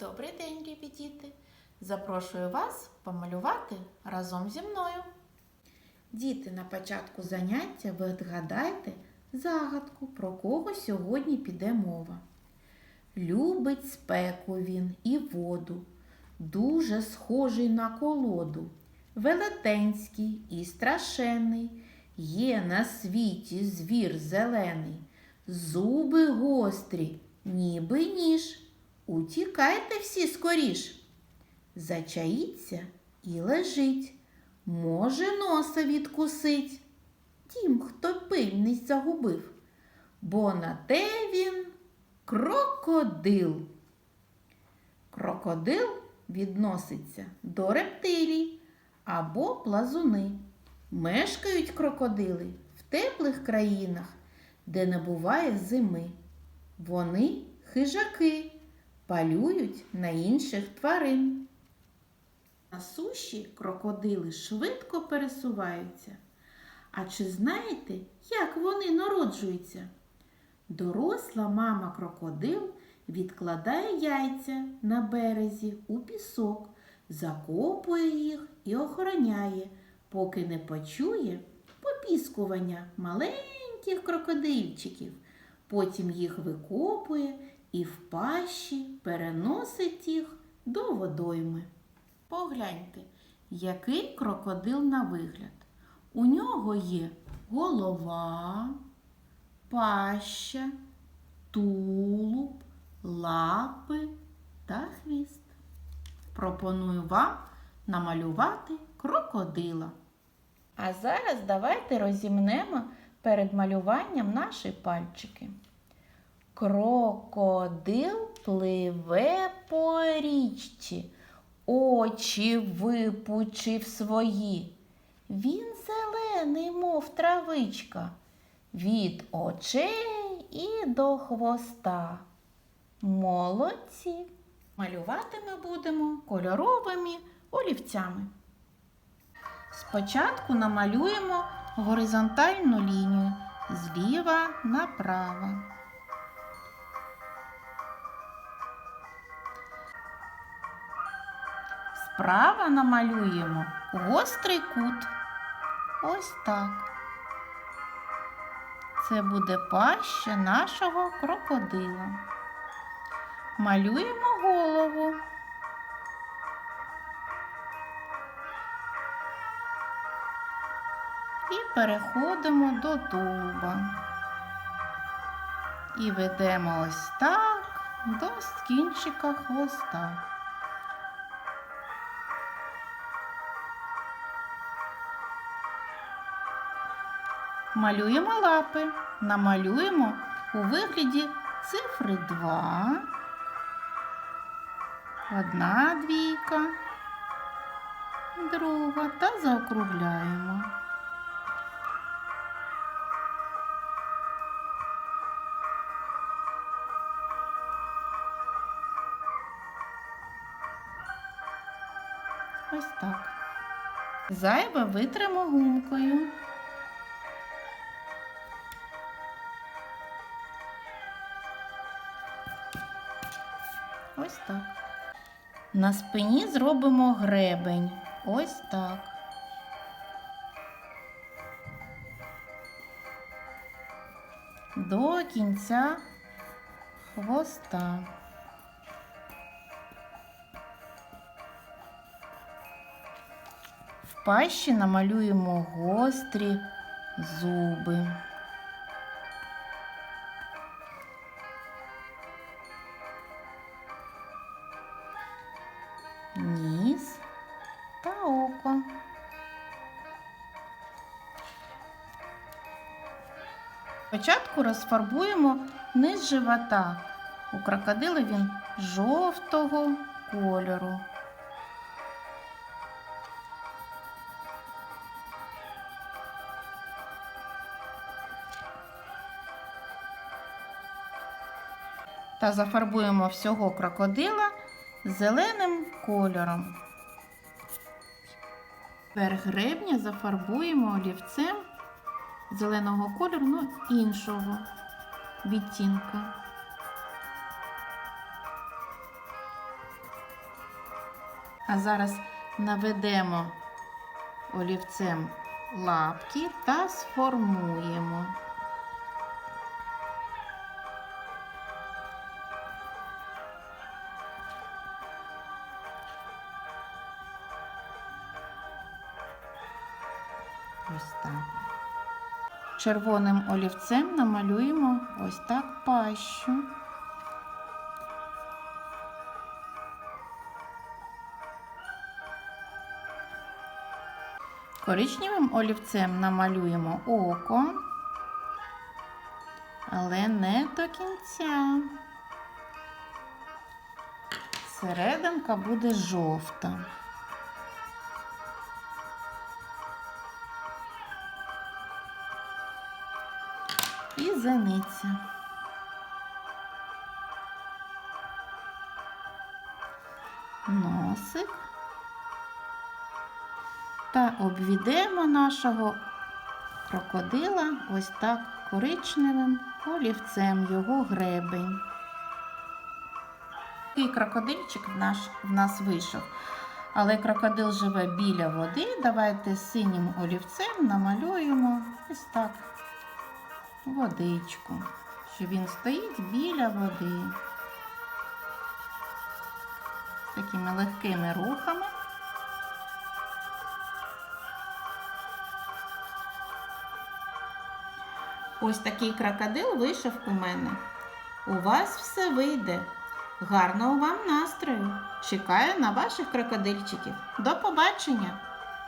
Добрий день, любі діти! Запрошую вас помалювати разом зі мною. Діти, на початку заняття ви відгадайте загадку, про кого сьогодні піде мова. Любить спеку він і воду, дуже схожий на колоду, велетенський і страшенний, є на світі звір зелений, зуби гострі, ніби ніж. Утікайте всі скоріш. Зачаїться і лежить, може носа відкусить. Тім, хто пильність загубив, бо на те він крокодил. Крокодил відноситься до рептилій або плазуни. Мешкають крокодили в теплих країнах, де не буває зими. Вони хижаки палюють на інших тварин. На суші крокодили швидко пересуваються. А чи знаєте, як вони народжуються? Доросла мама крокодил відкладає яйця на березі у пісок, закопує їх і охороняє, поки не почує попіскування маленьких крокодильчиків. Потім їх викопує і в пащі переносить їх до водойми. Погляньте, який крокодил на вигляд. У нього є голова, паща, тулуб, лапи та хвіст. Пропоную вам намалювати крокодила. А зараз давайте розімнемо перед малюванням наші пальчики. Крокодил пливе по річці, очі випучив свої. Він зелений, мов травичка, від очей і до хвоста. Молодці! Малювати ми будемо кольоровими олівцями. Спочатку намалюємо горизонтальну лінію зліва направо. Справа намалюємо гострий кут. Ось так. Це буде паща нашого крокодила. Малюємо голову. І переходимо до тулуба. І ведемо ось так до кінчика хвоста. Малюємо лапи. Намалюємо у вигляді цифри 2, одна двійка, друга та заокругляємо. Ось так. Зайве витримо гумкою. Ось так. На спині зробимо гребень. Ось так. До кінця хвоста. В пащі намалюємо гострі зуби. Ніс та око. Спочатку розфарбуємо низ живота. У крокодила він жовтого кольору. Та зафарбуємо всього крокодила зеленим кольором. Верх гребня зафарбуємо олівцем зеленого кольору, ну іншого відтінка. А зараз наведемо олівцем лапки та сформуємо. Ось так. Червоним олівцем намалюємо ось так пащу. Коричневим олівцем намалюємо око, але не до кінця. Серединка буде жовта. Зениця. Носик. Та обведемо нашого крокодила ось так коричневим олівцем його гребень. Такий крокодильчик в, наш, в нас вийшов. Але крокодил живе біля води. Давайте синім олівцем намалюємо ось так водичку, що він стоїть біля води. Такими легкими рухами. Ось такий крокодил вийшов у мене. У вас все вийде. Гарного вам настрою! Чекаю на ваших крокодильчиків. До побачення!